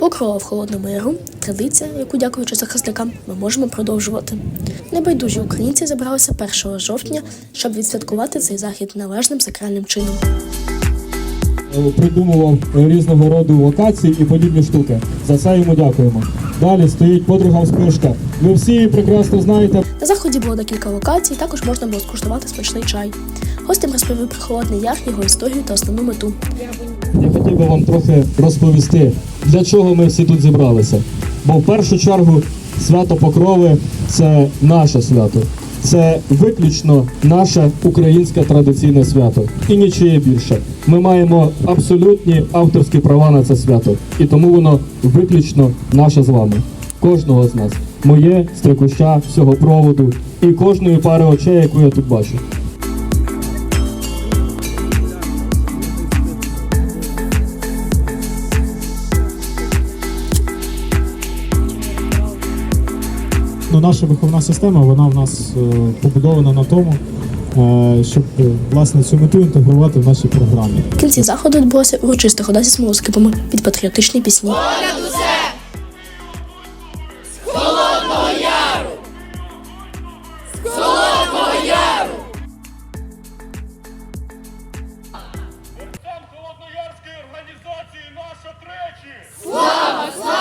Покрова в Холодному Яру традиція, яку, дякуючи захисникам, ми можемо продовжувати. Небайдужі українці зібралися 1 жовтня, щоб відсвяткувати цей захід належним сакральним чином. придумував різного роду локації і подібні штуки. За це йому дякуємо. Далі стоїть подруга вспишка. Ви всі її прекрасно знаєте. На заході було декілька локацій, також можна було скуштувати смачний чай. Гостям розповів про холодний яр, його історію та основну мету. Я хотів би вам трохи розповісти, для чого ми всі тут зібралися. Бо в першу чергу свято Покрови це наше свято. Це виключно наше українське традиційне свято. І нічиє більше. Ми маємо абсолютні авторські права на це свято. І тому воно виключно наше з вами. Кожного з нас. Моє, стрикуща, всього проводу і кожної пари очей, яку я тут бачу. Ну, наша виховна система вона в нас е, побудована на тому, е, щоб е, власне цю мету інтегрувати в нашій програмі. В кінці заходу відбулося урочиста хода зі смолоскипами під патріотичні пісні. Отцам Холодноярської організації наша! Слава, слава, слава!